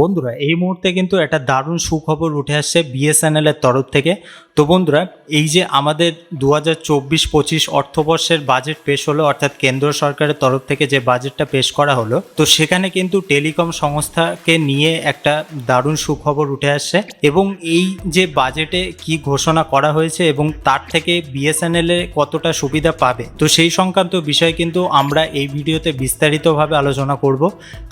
বন্ধুরা, এই মুহূর্তে কিন্তু একটা দারুণ সুখবর উঠে আসছে বিএসএনএল এর তরফ থেকে। তো বন্ধুরা, এই যে আমাদের দু হাজার চব্বিশ পঁচিশ অর্থবর্ষের বাজেট পেশ হলো, অর্থাৎ কেন্দ্র সরকারের তরফ থেকে যে বাজেটটা পেশ করা হলো, তো সেখানে কিন্তু টেলিকম সংস্থাকে নিয়ে একটা দারুণ সুখবর উঠে আসছে। এবং এই যে বাজেটে কি ঘোষণা করা হয়েছে এবং তার থেকে বিএসএনএল এ কতটা সুবিধা পাবে, তো সেই সংক্রান্ত বিষয় কিন্তু আমরা এই ভিডিওতে বিস্তারিতভাবে আলোচনা করব।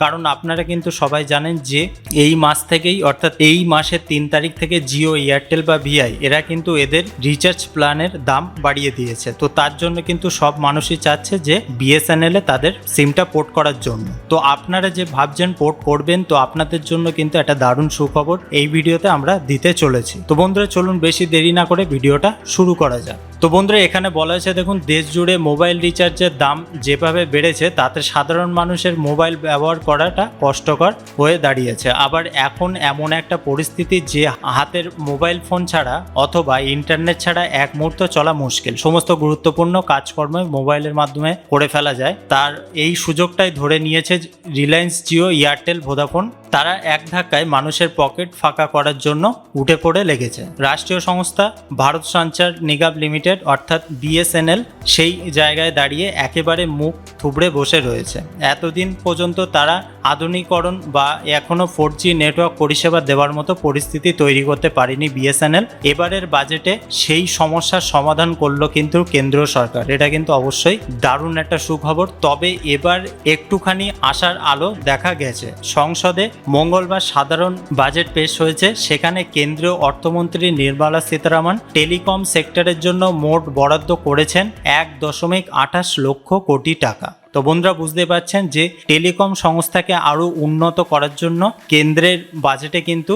কারণ আপনারা কিন্তু সবাই জানেন যে এই মাস থেকেই, অর্থাৎ এই মাসের তিন তারিখ থেকে জিও, এয়ারটেল বা ভিআই, এরা কিন্তু এদের রিচার্জ প্ল্যানের দাম বাড়িয়ে দিয়েছে। তো তার জন্য কিন্তু সব মানুষই চাচ্ছে যে বিএসএনএল এ তাদের সিমটা পোর্ট করার জন্য। তো আপনারা যে ভাবছেন পোর্ট করবেন, তো আপনাদের জন্য কিন্তু একটা দারুণ সুখবর এই ভিডিওতে আমরা দিতে চলেছি। তো বন্ধুরা, চলুন বেশি দেরি না করে ভিডিওটা শুরু করা যাক। তো বন্ধুরা, এখানে বলা হয়েছে, দেখুন দেশ জুড়ে মোবাইল রিচার্জের দাম যেভাবে বেড়েছে, তাতে সাধারণ মানুষের মোবাইল ব্যবহার করাটা কষ্টকর হয়ে দাঁড়িয়েছে। আবার এখন এমন একটা পরিস্থিতি যে হাতের মোবাইল ফোন ছাড়া অথবা ইন্টারনেট ছাড়া এক মুহূর্ত চলা মুশকিল। সমস্ত গুরুত্বপূর্ণ কাজকর্ম মোবাইলের মাধ্যমে করে ফেলা যায়। তার এই সুযোগটাই ধরে নিয়েছে রিলায়েন্স জিও এয়ারটেল ভোদাফোন তারা এক ধাক্কায় মানুষের পকেট ফাঁকা করার জন্য উঠে পড়ে লেগেছে। রাষ্ট্রীয় সংস্থা ভারত সঞ্চার নিগাম লিমিটেড অর্থাৎ বিএসএনএল সেই জায়গায় দাঁড়িয়ে একেবারে মুখ থুবড়ে বসে রয়েছে। এতদিন পর্যন্ত তারা আধুনিকরণ বা এখনও ফোর জি নেটওয়ার্ক পরিষেবা দেওয়ার মতো পরিস্থিতি তৈরি করতে পারেনি বিএসএনএল এবারের বাজেটে সেই সমস্যার সমাধান করল কিন্তু কেন্দ্রীয় সরকার। এটা কিন্তু অবশ্যই দারুণ একটা সুখবর। তবে এবার একটুখানি আশার আলো দেখা গেছে। সংসদে মঙ্গলবার সাধারণ বাজেট পেশ হয়েছে। সেখানে কেন্দ্রীয় অর্থমন্ত্রী নির্মলা সীতারামন টেলিকম সেক্টরের জন্য মোট বরাদ্দ করেছেন এক দশমিক আঠাশ লক্ষ কোটি টাকা। তো বন্ধুরা বুঝতে পারছেন যে টেলিকম সংস্থাকে আরও উন্নত করার জন্য কেন্দ্রের বাজেটে কিন্তু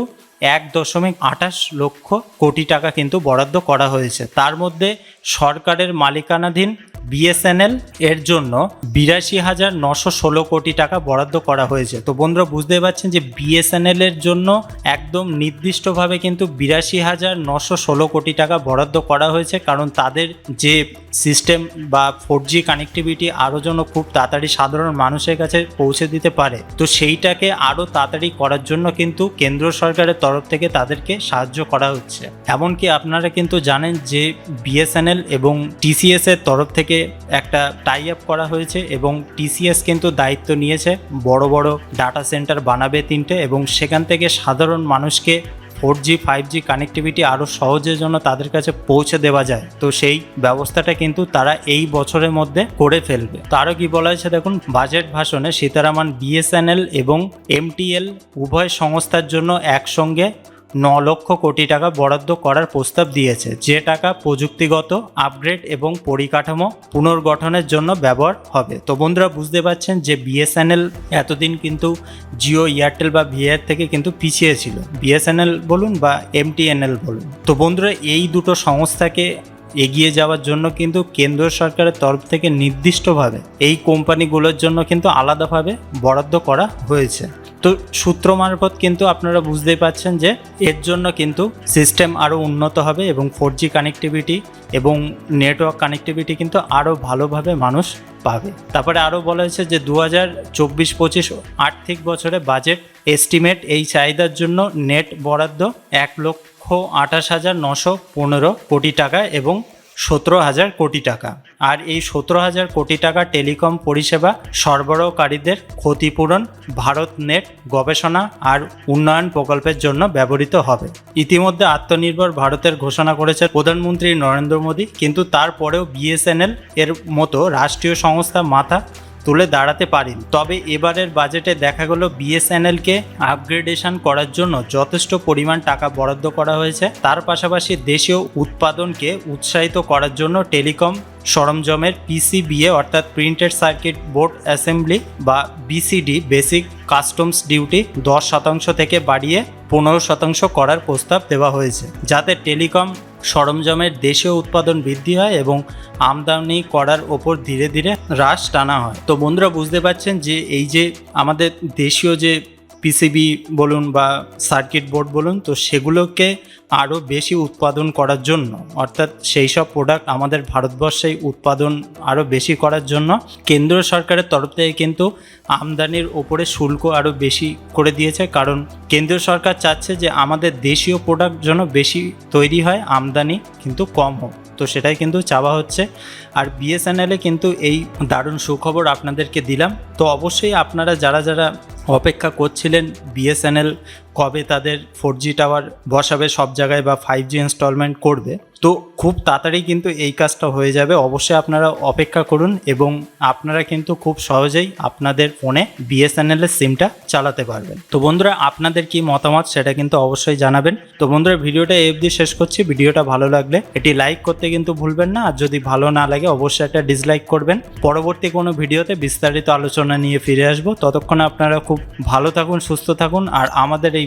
এক দশমিক আঠাশ লক্ষ কোটি টাকা কিন্তু বরাদ্দ করা হয়েছে। তার মধ্যে সরকারের মালিকানাধীন বিএসএনএল এর জন্য বিরাশি হাজার নশো ষোলো কোটি টাকা বরাদ্দ করা হয়েছে। তো বন্ধুরা বুঝতে পারছেন যে বিএসএনএল এর জন্য একদম নির্দিষ্টভাবে কিন্তু বিরাশি হাজার নশো ষোলো কোটি টাকা বরাদ্দ করা হয়েছে, কারণ তাদের যে সিস্টেম বা ফোর জি কানেক্টিভিটি আরও যেন খুব তাড়াতাড়ি সাধারণ মানুষের কাছে পৌঁছে দিতে পারে। তো সেইটাকে আরও তাড়াতাড়ি করার জন্য কিন্তু কেন্দ্র সরকারের তরফ থেকে তাদেরকে সাহায্য করা হচ্ছে। এমনকি আপনারা কিন্তু জানেন যে বিএসএনএল এবং টিসিএস এর তরফ থেকে একটা টাই আপ করা হয়েছে এবং টিসিএস কিন্তু দায়িত্ব নিয়েছে। বড় বড় ডাটা সেন্টার বানাবে তিনটে এবং সেখান থেকে সাধারণ মানুষকে four G, five G connectivity আরও সহজের জন্য তাদের কাছে পৌঁছে দেওয়া যায়। তো সেই ব্যবস্থাটা কিন্তু তারা এই বছরের মধ্যে করে ফেলবে। তো আরও কি বলা হয়েছে দেখুন, বাজেট ভাষণে সীতারামান বিএসএনএল এবং এমটিএল উভয় সংস্থার জন্য একসঙ্গে ন লক্ষ কোটি টাকা বরাদ্দ করার প্রস্তাব দিয়েছে। যে টাকা প্রযুক্তিগত আপগ্রেড এবং পরিকাঠামো পুনর্গঠনের জন্য ব্যবহার হবে। তো বন্ধুরা, বুঝতে পারছেন যে বিএসএনএল এতদিন কিন্তু জিও, এয়ারটেল বা ভিআর থেকে কিন্তু পিছিয়ে ছিল। বিএসএনএল বলুন বা এমটিএনএল বলুন। তো বন্ধুরা, এই দুটো সংস্থাকে এগিয়ে যাওয়ার জন্য কিন্তু কেন্দ্র সরকারের তরফ থেকে নির্দিষ্টভাবে এই কোম্পানিগুলোর জন্য কিন্তু আলাদাভাবে বরাদ্দ করা হয়েছে। তো সূত্র মারফত কিন্তু আপনারা বুঝতেই পাচ্ছেন যে এর জন্য কিন্তু সিস্টেম আরও উন্নত হবে এবং ফোর জি কানেক্টিভিটি এবং নেটওয়ার্ক কানেক্টিভিটি কিন্তু আরও ভালোভাবে মানুষ পাবে। তারপরে আরও বলা হয়েছে যে দু হাজার চব্বিশ পঁচিশ আর্থিক বছরে বাজেট এস্টিমেট এই চাহিদার জন্য নেট বরাদ্দ এক লক্ষ আঠাশ হাজার নশো পনেরো কোটি টাকা এবং সতেরো হাজার কোটি টাকা। আর এই সতেরো হাজার কোটি টাকা টেলিকম পরিষেবা সরবরাহকারীদের ক্ষতিপূরণ ভারত নেট গবেষণা আর উন্নয়ন প্রকল্পের জন্য ব্যবহৃত হবে। ইতিমধ্যে আত্মনির্ভর ভারতের ঘোষণা করেছে প্রধানমন্ত্রী নরেন্দ্র মোদী। কিন্তু তারপরেও বিএসএনএল এর মতো রাষ্ট্রীয় সংস্থা মাথা তুলে দাঁড়াতে পারেন। তবে এবারের বাজেটে দেখা গেল বিএসএনএলকে আপগ্রেডেশন করার জন্য যথেষ্ট পরিমাণ টাকা বরাদ্দ করা হয়েছে। তার পাশাপাশি দেশীয় উৎপাদনকে উৎসাহিত করার জন্য টেলিকম সরঞ্জামের পিসিবিএ অর্থাৎ প্রিন্টেড সার্কিট বোর্ড অ্যাসেম্বলি বা বিসিডি বেসিক কাস্টমস ডিউটি দশ শতাংশ থেকে বাড়িয়ে পনেরো শতাংশ করার প্রস্তাব দেওয়া হয়েছে। যাতে টেলিকম সরঞ্জামের দেশীয় উৎপাদন বৃদ্ধি হয় এবং আমদানি করার ওপর ধীরে ধীরে হ্রাস টানা হয়। তো বন্ধুরা বুঝতে পারছেন যে এই যে আমাদের দেশীয় যে পিসিবি বলুন বা সার্কিট বোর্ড বলুন, তো সেগুলোকে আরও বেশি উৎপাদন করার জন্য, অর্থাৎ সেই সব প্রোডাক্ট আমাদের ভারতবর্ষেই উৎপাদন আরও বেশি করার জন্য কেন্দ্র সরকারের তরফ থেকে কিন্তু আমদানির ওপরে শুল্ক আরও বেশি করে দিয়েছে। কারণ কেন্দ্রীয় সরকার চাচ্ছে যে আমাদের দেশীয় প্রোডাক্ট যেন বেশি তৈরি হয়, আমদানি কিন্তু কম হোক। তো সেটাই কিন্তু চাওয়া হচ্ছে। আর বিএসএনএলে কিন্তু এই দারুণ সুখবর আপনাদেরকে দিলাম। তো অবশ্যই আপনারা যারা যারা অপেক্ষা করছিলেন বিএসএনএল কবে তাদের ফোর জি টাওয়ার বসাবে, সব জায়গায় বা ফাইভ জি ইনস্টলমেন্ট করবে। তো খুব তাড়াতাড়ি কিন্তু এই কাজটা হয়ে যাবে। অবশ্যই আপনারা অপেক্ষা করুন এবং আপনারা কিন্তু খুব সহজেই আপনাদের ফোনে বিএসএনএল এর সিমটা চালাতে পারবেন। তো বন্ধুরা, আপনাদের কি মতামত সেটা কিন্তু অবশ্যই জানাবেন। তো বন্ধুরা, ভিডিওটা এই অবধি শেষ করছি। ভিডিওটা ভালো লাগলে এটি লাইক করতে কিন্তু ভুলবেন না। আর যদি ভালো না লাগে, অবশ্যই একটা ডিসলাইক করবেন। পরবর্তী কোনো ভিডিওতে বিস্তারিত আলোচনা নিয়ে ফিরে আসব। ততক্ষণ আপনারা খুব ভালো থাকুন, সুস্থ থাকুন। আর আমাদের এই